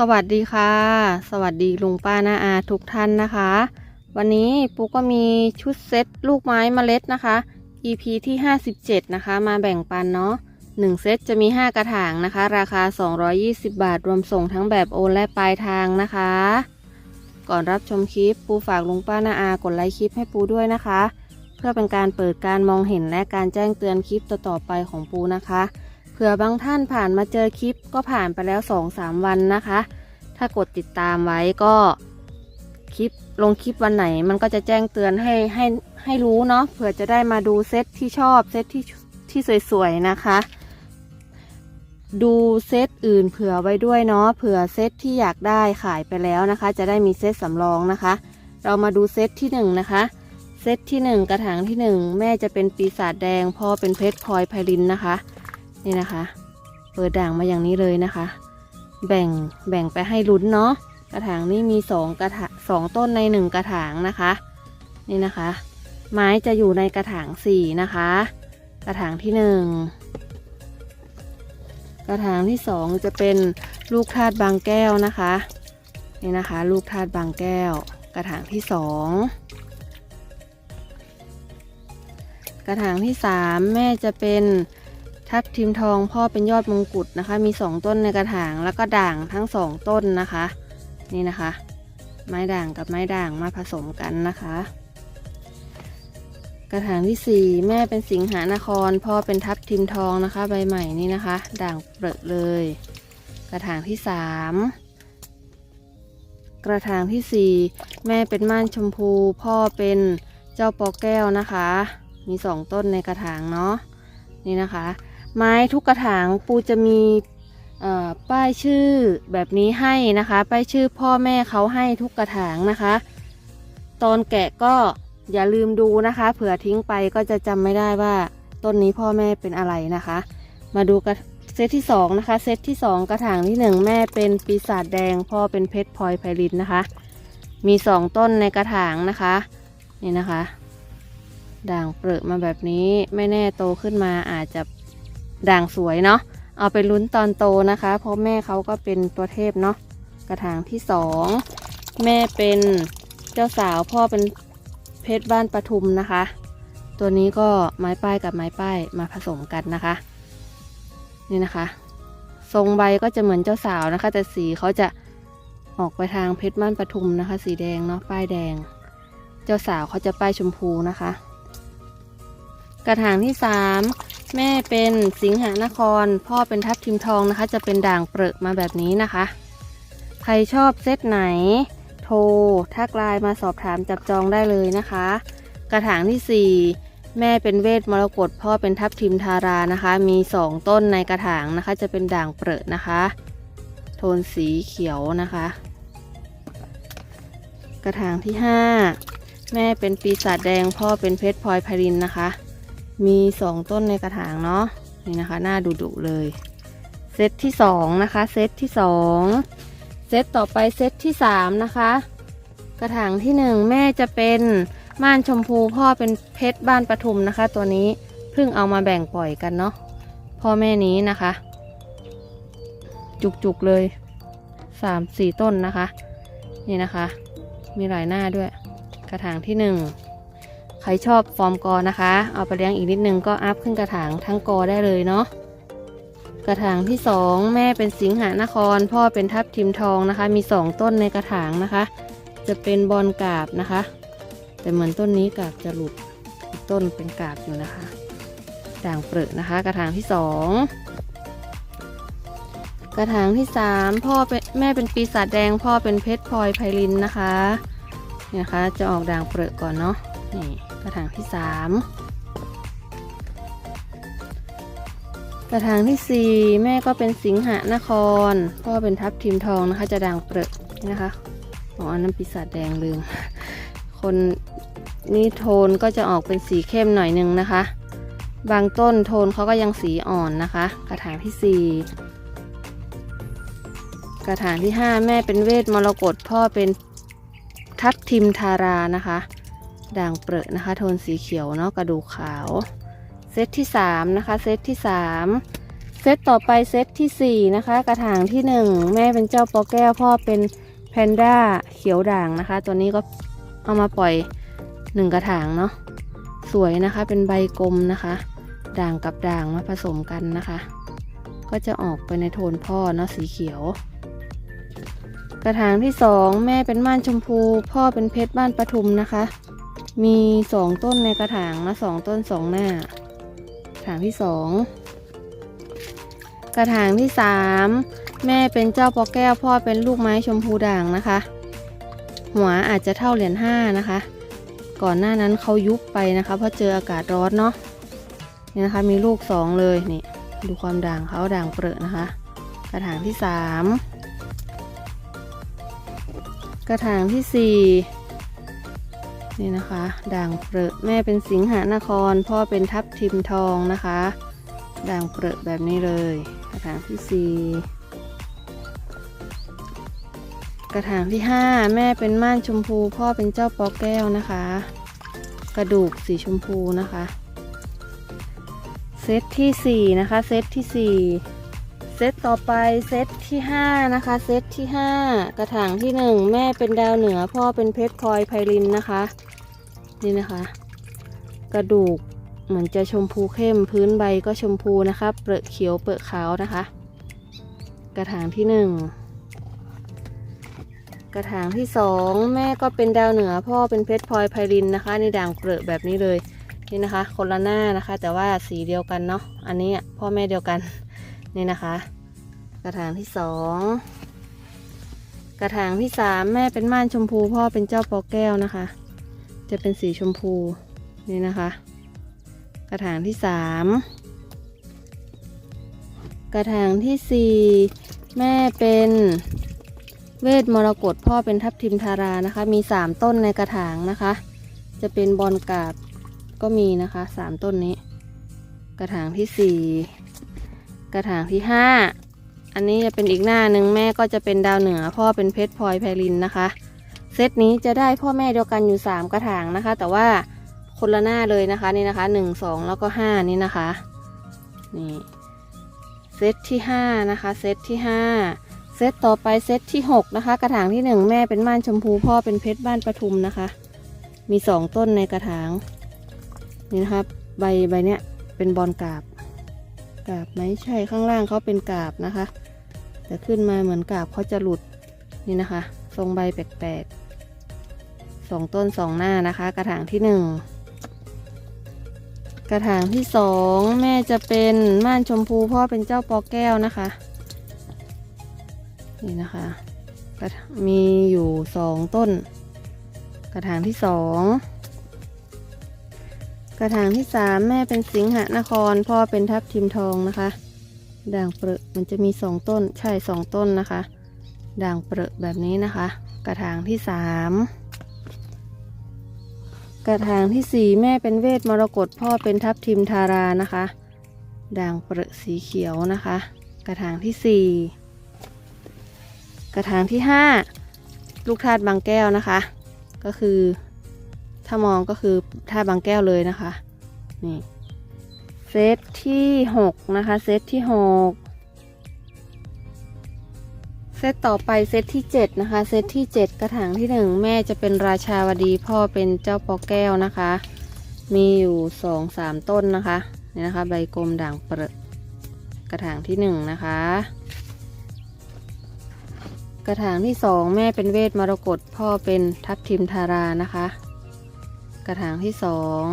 สวัสดีค่ะ สวัสดีลุงป้าน้าอาทุกท่านนะคะ วันนี้ปูก็มีชุดเซตลูกไม้เมล็ดนะคะ EP ที่ 57 นะคะ มาแบ่งปันเนาะ1เซตจะมี 5 กระถางนะคะ ราคา 220 บาท รวมส่งทั้งแบบโอนและปลายทางนะคะ ก่อนรับชมคลิปปูฝากลุงป้าน้าอากดไลค์คลิปให้ปูด้วยนะคะ เพื่อเป็นการเปิดการมองเห็นและการแจ้งเตือนคลิปต่อๆไปของปูนะคะ เผื่อบางท่านผ่านมาเจอคลิปก็ผ่านไปแล้ว2-3วันนะคะ ถ้ากดติดตามไว้ก็คลิปลงคลิปวันไหนมันก็จะแจ้งเตือนให้ให้ให้รู้เนาะเผื่อจะได้มาดูเซตที่ชอบเซตที่ที่สวยๆนะคะ ดูเซตอื่นเผื่อไว้ด้วยเนาะเผื่อเซตที่อยากได้ขายไปแล้วนะคะ จะได้มีเซตสำรองนะคะ เรามาดูเซตที่หนึ่งนะคะเซตที่หนึ่งกระถางที่หนึ่งแม่จะเป็นปีศาจแดงพ่อเป็นเพชรพลอยไพลินนะคะ นี่นะคะ เปิดด่างมาอย่างนี้เลยนะคะ แบ่งแบ่งไปให้ลุ้นเนาะกระถางนี้มีสองกระถางสองต้นในหนึ่งกระถางนะคะ นี่นะคะ ไม้จะอยู่ในกระถางสี่นะคะ กระถางที่หนึ่งกระถางที่สองจะเป็นลูกธาตุบางแก้วนะคะนี่นะคะ ลูกธาตุบางแก้ว กระถางที่สองกระถางที่สามแม่จะเป็น ทับทิมทองพ่อเป็นยอดมงกุฎนะคะ มีสองต้นในกระถางแล้วก็ด่างทั้งสองต้นนะคะ นี่นะคะ ไม้ด่างกับไม้ด่างมาผสมกันนะคะ กระถางที่สี่แม่เป็นสิงหานคร พ่อเป็นทับทิมทองนะคะ ใบใหม่นี่นะคะ ด่างเปรอะเลย กระถางที่สามกระถางที่สี่แม่เป็นม่านชมพู พ่อเป็นเจ้าปอแก้วนะคะ มีสองต้นในกระถางเนาะนี่นะคะ ไม้ทุกกระถางปูจะมีป้ายชื่อแบบนี้ให้นะคะ ป้ายชื่อพ่อแม่เขาให้ทุกกระถางนะคะ ตอนแกะก็อย่าลืมดูนะคะ เผื่อทิ้งไปก็จะจำไม่ได้ว่าต้นนี้พ่อแม่เป็นอะไรนะคะ มาดูกระเซตที่สองนะคะเซตที่สองกระถางที่หนึ่งแม่เป็นปีศาจแดง พ่อเป็นเพชรพลอยไพลินนะคะ มีสองต้นในกระถางนะคะ นี่นะคะ ด่างเปรอะมาแบบนี้ไม่แน่โตขึ้นมาอาจจะ ด่างสวยเนาะเอาไปลุ้นตอนโตนะคะ เพราะแม่เขาก็เป็นตัวเทพเนาะกระถางที่สองแม่เป็นเจ้าสาวพ่อเป็นเพชรบ้านปทุมนะคะ ตัวนี้ก็ไม้ป้ายกับไม้ป้ายมาผสมกันนะคะ นี่นะคะ ทรงใบก็จะเหมือนเจ้าสาวนะคะ แต่สีเขาจะออกไปทางเพชรบ้านปทุมนะคะ สีแดงเนาะป้ายแดง เจ้าสาวเขาจะป้ายชมพูนะคะ กระถางที่สาม แม่เป็นสิงหานคร พ่อเป็นทับทิมทองนะคะ จะเป็นด่างเปรอะมาแบบนี้นะคะ ใครชอบเซตไหน โทรทักไลน์มาสอบถามจับจองได้เลยนะคะ กระถางที่สี่แม่เป็นเวทมรกตพ่อเป็นทับทิมทารานะคะ มีสองต้นในกระถางนะคะ จะเป็นด่างเปรอะนะคะ โทนสีเขียวนะคะ กระถางที่ห้าแม่เป็นปีศาจแดงพ่อเป็นเพชรพลอยพรินนะคะ มีสองต้นในกระถางเนาะนี่นะคะหน้าดุดุเลยเซตที่สองนะคะเซตที่สองเซตต่อไปเซตที่สามนะคะ กระถางที่หนึ่งแม่จะเป็นม่านชมพูพ่อเป็นเพชรบ้านปทุมนะคะ ตัวนี้เพิ่งเอามาแบ่งปล่อยกันเนาะพ่อแม่นี้นะคะ จุกๆเลยสามสี่ต้นนะคะ นี่นะคะ มีหลายหน้าด้วย กระถางที่หนึ่ง ครชอบฟอร์มกอนะคะ เอาไปเลี้ยงอีกนิดนึงก็อัพขึ้นกระถางทั้งกอได้เลยเนาะกระถางที่สองแม่เป็นสิงหานคร พ่อเป็นทับทิมทองนะคะ มีสองต้นในกระถางนะคะ จะเป็นบอลกาบนะคะ แต่เหมือนต้นนี้กาบจะหลุดต้นเป็นกาบอยู่นะคะด่างเปรอะนะคะ กระถางที่สองกระถางที่สามพ่อเป็นแม่เป็นปีศาจแดง พ่อเป็นเพชรพลอยไพลินนะคะนี่นะคะ จะออกด่างเปรอะก่อนเนาะนี่ ระถางที่สามกระถางที่สี่แม่ก็เป็นสิงหนครพ่อเป็นทับทิมทองนะคะ จะด่างเปรอะนี่นะคะอ๋ออันนั้นปีศาจแดงลืม คนนี่โทนก็จะออกเป็นสีเข้มหน่อยนึงนะคะ บางต้นโทนเขาก็ยังสีอ่อนนะคะ กระถางที่สี่กระถางที่ห้าแม่เป็นเวทมรกตพ่อเป็นทับทิมทารานะคะ ด่างเปรอะนะคะ โทนสีเขียวเนาะกระดูกขาว เซตที่สามนะคะ เซตที่สามเซตต่อไปเซตที่สี่นะคะ กระถางที่หนึ่งแม่เป็นเจ้าปอแก้วพ่อเป็นแพนด้าเขียวด่างนะคะ ตัวนี้ก็เอามาปล่อยหนึ่งกระถางเนาะสวยนะคะเป็นใบกลมนะคะ ด่างกับด่างมาผสมกันนะคะ ก็จะออกไปในโทนพ่อเนาะสีเขียวกระถางที่สองแม่เป็นม่านชมพู พ่อเป็นเพชรบ้านปทุมนะคะ มีสองต้นในกระถางนะสองต้นสองหน้ากระถางที่สองกระถางที่สามแม่เป็นเจ้าปอแก้วพ่อเป็นลูกไม้ชมพูด่างนะคะ หัวอาจจะเท่าเหรียญห้านะคะ ก่อนหน้านั้นเขายุบไปนะคะ เพราะเจออากาศร้อนเนาะนี่นะคะมีลูกสองเลยนี่ดูความด่างเขาด่างเปรอะนะคะ กระถางที่สามกระถางที่สี่ นี่นะคะ ด่างเปรอะแม่เป็นสิงหานคร พ่อเป็นทับทิมทองนะคะ ด่างเปรอะแบบนี้เลยกระถางที่สี่กระถางที่ห้าแม่เป็นม่านชมพู พ่อเป็นเจ้าปอแก้วนะคะ กระดูกสีชมพูนะคะ เซตที่4นะคะ เซตที่4เซตต่อไปเซตที่ 5 นะคะ เซตที่ 5 กระถางที่ 1 แม่เป็นดาวเหนือ พ่อเป็นเพชรพลอยไพลินนะคะ นี่นะคะ กระดูกเหมือนจะชมพูเข้มพื้นใบก็ชมพูนะคะเปลือกเขียวเปลือกขาวนะคะ กระถางที่1กระถางที่2แม่ก็เป็นดาวเหนือพ่อเป็นเพชรพลอยไพลินนะคะ ในด่างเปลือกแบบนี้เลยนี่นะคะ คนละหน้านะคะ แต่ว่าสีเดียวกันเนาะอันนี้พ่อแม่เดียวกันนี่นะคะ กระถางที่สองกระถางที่สามแม่เป็นม่านชมพูพ่อเป็นเจ้าปอแก้วนะคะ จะเป็นสีชมพูนี่นะคะ กระถางที่สามกระถางที่สี่แม่เป็นเวทมรกตพ่อเป็นทับทิมทารานะคะ มีสามต้นในกระถางนะคะ จะเป็นบอลกาบก็มีนะคะสามต้นนี้ กระถางที่สี่กระถางที่ห้าอันนี้จะเป็นอีกหน้าหนึ่งแม่ก็จะเป็นดาวเหนือ พ่อเป็นเพชรพลอยไพลินนะคะ เซตนี้จะได้พ่อแม่เดียวกันอยู่สามกระถางนะคะ แต่ว่าคนละหน้าเลยนะคะนี่นะคะหนึ่งสองแล้วก็ห้านี่นะคะนี่เซตที่ห้านะคะ เซตที่ห้าเซตต่อไปเซตที่หกนะคะ กระถางที่หนึ่งแม่เป็นม่านชมพูพ่อเป็นเพชรบ้านปทุมนะคะ มีสองต้นในกระถาง นี่นะครับใบใบเนี้ยเป็นบอลกาบกาบไหมใช่ข้างล่างเขาเป็นกาบนะคะ แต่ขึ้นมาเหมือนกาบเขาจะหลุดนี่นะคะ ทรงใบแปลกๆ สองต้นสองหน้านะคะ กระถางที่หนึ่งกระถางที่สองแม่จะเป็นม่านชมพูพ่อเป็นเจ้าปอแก้วนะคะ นี่นะคะกระมีอยู่สองต้น กระถางที่สองกระถางที่สามแม่เป็นสิงหนคร พ่อเป็นทับทิมทองนะคะ ด่างเปรอะมันจะมีสองต้นใช่สองต้นนะคะ ด่างเปรอะแบบนี้นะคะ กระถางที่สาม กระถางที่สี่แม่เป็นเวทมรกตพ่อเป็นทับทิมทารานะคะ ด่างเปรอะสีเขียวนะคะ กระถางที่สี่กระถางที่ห้าลูกธาตุบางแก้วนะคะ ก็คือถ้ามองก็คือท่าบางแก้วเลยนะคะนี่เซตที่หกนะคะเซตที่หก ตต่อไปเซตที่เจ็ดนะคะ เซตที่เจ็ดกระถางที่หนึ่งแม่จะเป็นราชาวดีพ่อเป็นเจ้าปอแก้วนะคะ มีอยู่สองสามต้นนะคะนี่นะคะ ใบกลมด่างเปรอะกระถางที่หนึ่งนะคะ กระถางที่สองแม่เป็นเวทมรกตพ่อเป็นทับทิมทารานะคะ กระถางที่สอง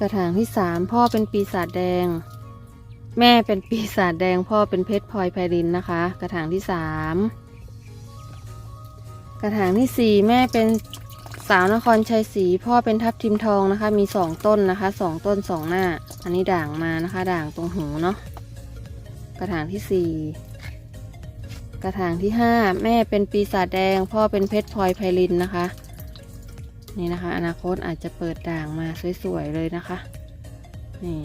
กระถางที่สามพ่อเป็นปีศาจแดง แม่เป็นปีศาจแดงพ่อเป็นเพชรพลอยไพรินนะคะ กระถางที่สามกระถางที่สี่แม่เป็นสาวนครชัยศรีพ่อเป็นทับทิมทองนะคะ มีสองต้นนะคะสองต้นสองหน้า อันนี้ด่างมานะคะ ด่างตรงหูเนาะกระถางที่สี่กระถางที่ห้าแม่เป็นปีศาจแดง พ่อเป็นเพชรพลอยไพลินนะคะ นี่นะคะ อนาคตอาจจะเปิดด่างมาสวยๆเลยนะคะนี่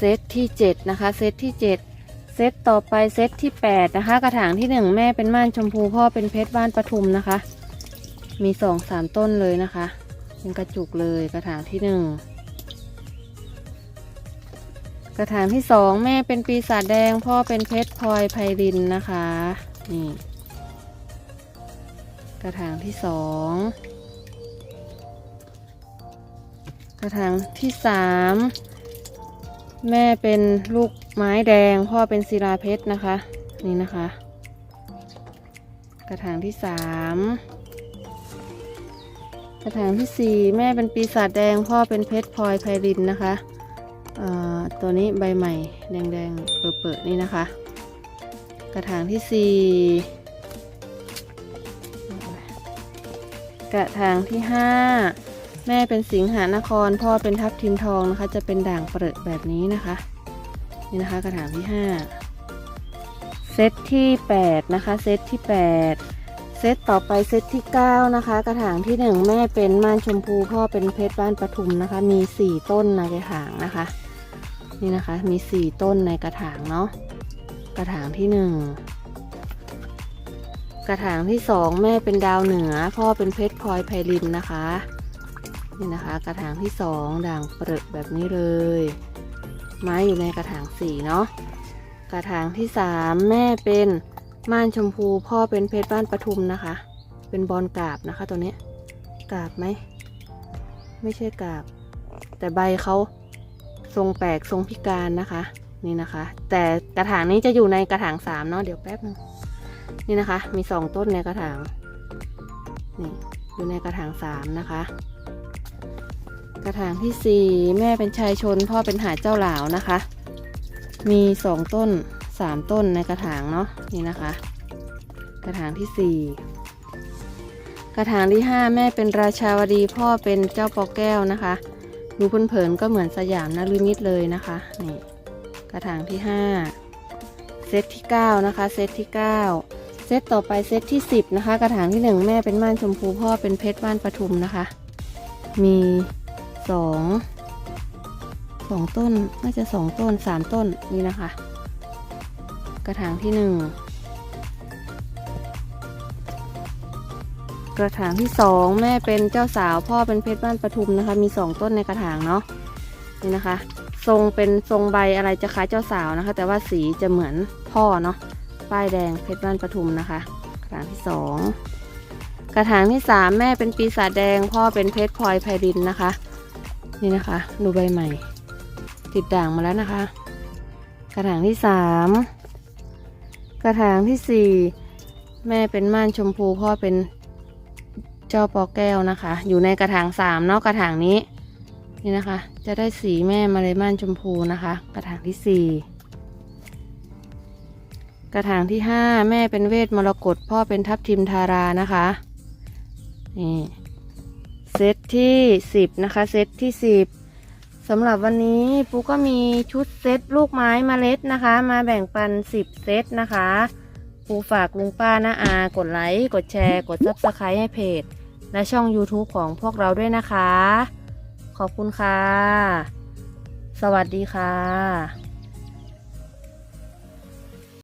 เซตที่เจ็ดนะคะ เซตที่เจ็ดเซตต่อไปเซตที่แปดนะคะ กระถางที่หนึ่งแม่เป็นม่านชมพูพ่อเป็นเพชรบ้านปทุมนะคะ มีสองสามต้นเลยนะคะ เป็นกระจุกเลยกระถางที่หนึ่งกระถางที่สองแม่เป็นปีศาจแดง พ่อเป็นเพชรพลอยไพรินนะคะนี่กระถางที่สองกระถางที่สาม แม่เป็นลูกไม้แดง พ่อเป็นศิลาเพชรนะคะ นี่นะคะ กระถางที่สามกระถางที่สี่แม่เป็นปีศาจแดง พ่อเป็นเพชรพลอยไพรินนะคะตัวนี้ใบใหม่แดงๆเปิดๆนี่นะคะ กระถางที่สี่กระถางที่ห้า แม่เป็นสิงหานคร พ่อเป็นทับทิมทองนะคะ จะเป็นด่างเปรอะแบบนี้นะคะ นี่นะคะกระถางที่ห้าเซตที่แปดนะคะเซตที่แปดเซตต่อไปเซตที่เก้านะคะ กระถางที่หนึ่งแม่เป็นม่านชมพู พ่อเป็นเพชรบ้านปทุมนะคะ มีสี่ต้นในกระถางนะคะ นี่นะคะมีสี่ต้นในกระถางเนาะกระถางที่หนึ่งกระถางที่สองแม่เป็นดาวเหนือ พ่อเป็นเพชรพลอยไพรินนะคะ นี่นะคะ กระถางที่สองด่างเปรอะแบบนี้เลย ไม้อยู่ในกระถางสี่เนาะกระถางที่สามแม่เป็นม่านชมพูพ่อเป็นเพชรบ้านปทุมนะคะ เป็นบอลกาบนะคะตัวนี้กาบไหมไม่ใช่กาบ แต่ใบเขาทรงแปลกทรงพิการนะคะ นี่นะคะ แต่กระถางนี้จะอยู่ในกระถางสามเนาะเดี๋ยวแป๊บนึงนี่นะคะ มีสองต้นในกระถางนี่อยู่ในกระถางสามนะคะ กระถางที่สี่แม่เป็นชายชน พ่อเป็นหาดเจ้าหลาวนะคะ มีสองต้นสามต้นในกระถางเนาะนี่นะคะ กระถางที่สี่กระถางที่ห้าแม่เป็นราชาวดีพ่อเป็นเจ้าปอแก้วนะคะดูเผินๆก็เหมือนสยามนฤมิตเลยนะคะนี่กระถางที่ห้าเซตที่เก้านะคะเซตที่เก้าเซตต่อไปเซตที่สิบนะคะ กระถางที่หนึ่งแม่เป็นม่านชมพูพ่อเป็นเพชรบ้านปทุมนะคะ มี สองสองต้นน่าจะสองต้นสามต้นนี่นะคะ กระถางที่หนึ่งกระถางที่สองแม่เป็นเจ้าสาวพ่อเป็นเพชรบ้านปทุมนะคะ มีสองต้นในกระถางเนาะนี่นะคะ ทรงเป็นทรงใบอะไรจะคล้ายเจ้าสาวนะคะ แต่ว่าสีจะเหมือนพ่อเนาะป้ายแดงเพชรบ้านปทุมนะคะ กระถางที่สองกระถางที่สามแม่เป็นปีศาจแดง พ่อเป็นเพชรพลอยไพรินนะคะ นี่นะคะ ดูใบใหม่ ติดด่างมาแล้วนะคะ กระถางที่สามกระถางที่สี่แม่เป็นม่านชมพูพ่อเป็นเจ้าปอแก้วนะคะ อยู่ในกระถางสามเนาะกระถางนี้นี่นะคะ จะได้สีแม่มาเลยม่านชมพูนะคะ กระถางที่สี่กระถางที่ห้าแม่เป็นเวทมรกตพ่อเป็นทับทิมทารานะคะนี่ เซตที่สิบนะคะ เซตที่สิบสำหรับวันนี้ปูก็มีชุดเซตลูกไม้มเมล็ดนะคะ มาแบ่งปัน 10 เซตนะคะปูฝากลุงป้าน้าอา กดไลค์กดแชร์กดซับสไครต์ให้เพจ และช่อง YouTube ของพวกเราด้วยนะคะ ขอบคุณค่ะ สวัสดีค่ะ